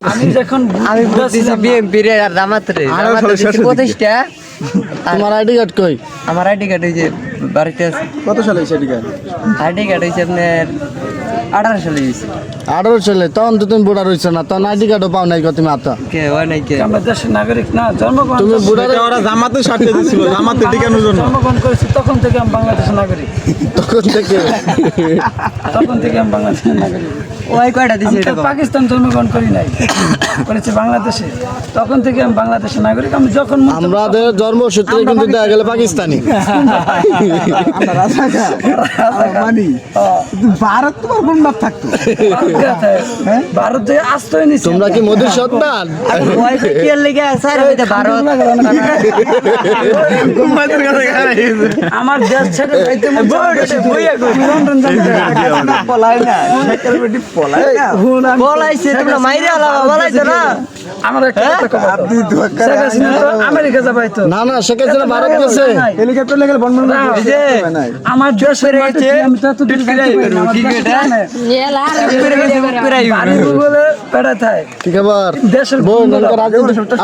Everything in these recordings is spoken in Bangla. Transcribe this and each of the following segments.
আমি যখন আমি বুঝতেছি বিএমপি রে আর জামাত রে আরও জামাত সালে হচ্ছে শেষের দিকে। প্রতিষ্ঠা। তোমার আইডি কার্ড কই? আমার আইডি কার্ড হয়েছে বাড়িতে কত সালে হয়েছে এদিকে আইডি কার্ড হয়েছে আপনার আঠারো সালে হয়েছে। আঠারো ছেলে তখন তো তুমি বুড়া রয়েছো না তখন আইডি কার্ডও পাও নাই তুমি আতা কে হয় নাই কে? আমরা দেশের নাগরিক না জন্মগ্রহণ তুমি বুড়া ওরা জামাতে দিছিল জামাতে টিকানোর জন্য। জন্মগ্রহণ করেছি তখন থেকে আমি বাংলাদেশের নাগরিক। তখন থেকে? তখন থেকে আমি বাংলাদেশের নাগরিক। ওই কয়টা দিছে এটা পাকিস্তান জন্মগ্রহণ করি নাই করেছি বাংলাদেশে। তখন থেকে আমি বাংলাদেশের নাগরিক আমি যখন আমাদের জন্মসূত্রে কিন্তু দেখা গেলে পাকিস্তানি। আমরা মানি ভারত তোমার কোন বাপ থাকতো। ভারত গেছে। ভারত আশ্রয় তোমরা কি মোদির সন্তান আমার দেশ ছেড়ে যাইতে না। না তোমরা মাইরে না? আমার একটা কথা কও। আপনি ধোকা শেখ হাসিনা তো আমেরিকা যাবাই তো না না শেখ ভারত গেছে। হেলিকপ্টার লেগে বন্ধ বন্ধ এই যে, নাই। আমার দেশের আমি তো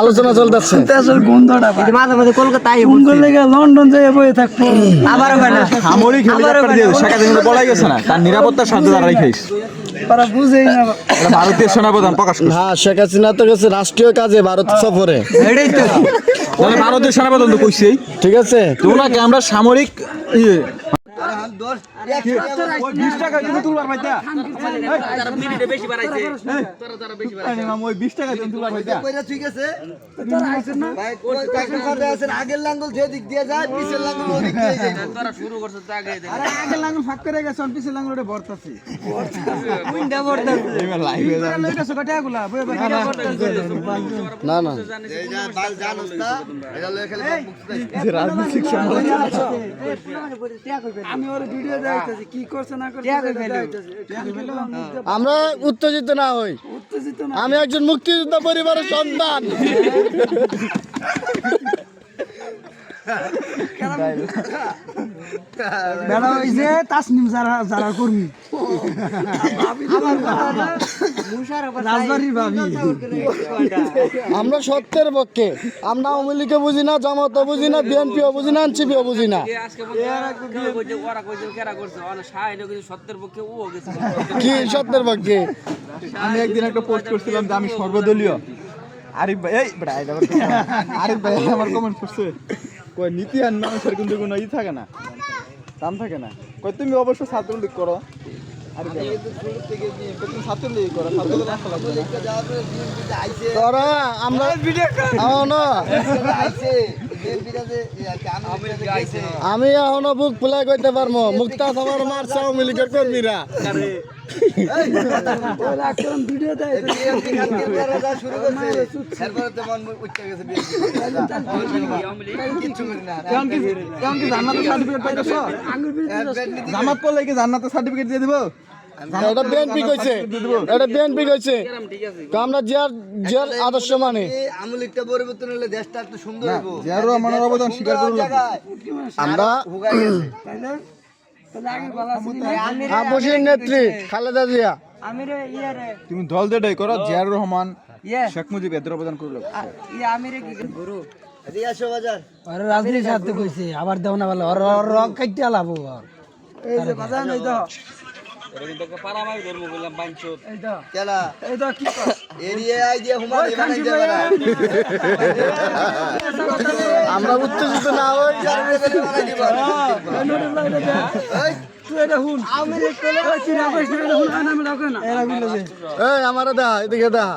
আলোচনা চলতেছে। মাঝে মাঝে কলকাতায় লন্ডন বয়ে থাকব? গেছে না। তার নিরাপত্তার ভারতীয় সেনাপ্রধান প্রকাশ হ্যাঁ শেখ হাসিনা তো গেছে রাষ্ট্রীয় কাজে ভারত সফরে। তো। তাহলে ভারতীয় সেনাপ্রধান তো কইছেই। ঠিক আছে। তো ওনাকে আমরা সামরিক ইয়ে বিশ টাকা তুমি তুলবার পাইতা ওই বিশ টাকা তুমি তুলবার পাইতা আগের লাঙ্গল যেদিক দিয়ে যায় পিছের লাঙ্গল ওদিক দিয়ে যায় আগের লাঙ্গল ফাঁক করে গেছে পিছের লাঙ্গল ওটা বর্তাছি না না এই যা বাল জানোস না এটা লয়ে খালি রাজনৈতিক আমি ওর ভিডিও দেখাইতেছি কি করছে না করছে সেটা দেখাইতেছি। আমরা উত্তেজিত না হই। আমি একজন মুক্তিযোদ্ধা পরিবারের সন্তান। বেড়া হইছে। তাসনিম যারা যারা কর্মী। আমরা সত্যের পক্ষে। আমরা আওয়ামী লীগও বুঝি না জামাতও বুঝি না বিএনপিও বুঝি না এনসিপিও বুঝি না। কি সত্যের পক্ষে আমি একদিন একটা পোস্ট করছিলাম যে আমি সর্বদলীয়। আরিফ ভাই এই বেটা, আরিফ ভাই আমার কমেন্ট করছে। কই নীতি আর মানুষের কিন্তু কোনো ই থাকে না। দাম থাকে না। কই তুমি অবশ্য ছাত্রলীগ করো। আমরা এখনও আমি এখনও বুক ফুলাই করতে পারব মুক্তা সবার মারছে আওয়ামী লীগের কর্মীরা ভিডিও দেয় বিএনপি খানকে তারা যা শুরু করছে এরপরে তো মন উঠতে গেছে বিএনপি কিচ্ছু করি না কেমন কি কেমন কি জান্নাতের সার্টিফিকেট পাইতেছো জামাত করলে কি জান্নাতের সার্টিফিকেট দিয়ে দিব? এটা বিএনপি কইছে। এটা বিএনপি কইছে। তো আমরা জিয়ার জিয়ার আদর্শ মানে। আমলিকটা পরিবর্তন হলে দেশটা একটু সুন্দর হইব। জিয়ারও আমাদের অবদান স্বীকার জায়গায়। আমরা হুগাই নেত্রী খালেদা জিয়া। রে ইয়ে রে। তুমি দল যেটাই করো জিয়ার রহমান ইয়ে। শেখ মুজিব এদের অবদান করল। ইয়ে রে গুরু। বাজার। সাথে কইছে আবার দেও না বলে। ওর ওর রক আলাবো এই যে বাজান আমরা উত্তেজিত না হই আমার দেখে এদিকে দেখা।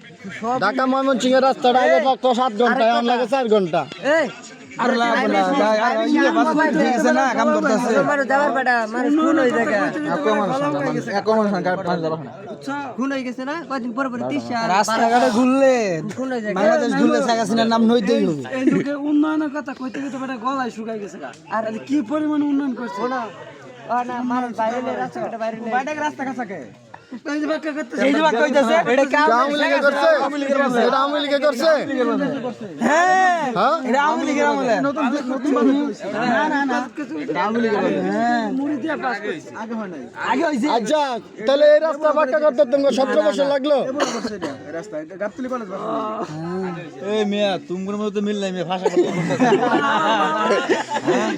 ঢাকা ময়মনসিংহের রাস্তাটা আগে থাকতো সাত ঘণ্টা এখন লাগে চার ঘণ্টা। রাস্তাঘাটে ঘুরলে বাংলাদেশ ঘুরলে শেখ হাসিনার নাম নইতেই হবে। উন্নয়নের কথা কইতে গলায় শুকাই গেছে আর কি পরিমাণ উন্নয়ন করছে? না মানুষ বাইরে রাস্তাঘাটে বাইরে রাস্তা কাছাকে বাক্কা হ্যাঁ হ্যাঁ হয় আচ্ছা তাহলে এই রাস্তা পাক্কা করতে তোমাকে সতেরো বছর লাগল? এই মিয়া তুমগুর মধ্যে তো মিল নাই মিয়া ভাষা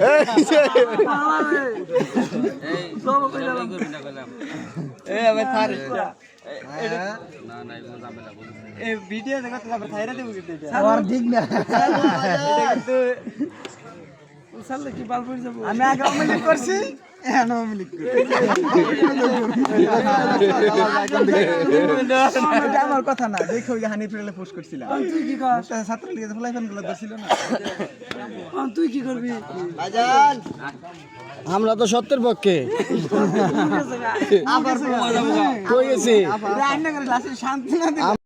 এই যে, সব কইলাম এই আবার ভিডিও দেখো তো আবার থাইরা দেবো কিন্তু আর ঠিক না সালে কি বাল পড়ে যাব? আমি আগে অমলিক করছি এখন অমলিক এটা আমার কথা না দেখো ওই হানি ফেলে পোস্ট করছিলাম। তুই কি কর? ছাত্র লীগে ফলাই ফ্যানগুলো ধরছিল না। তুই কি করবি? আমরা তো সত্যের পক্ষে। কই গেছি? শান্তি না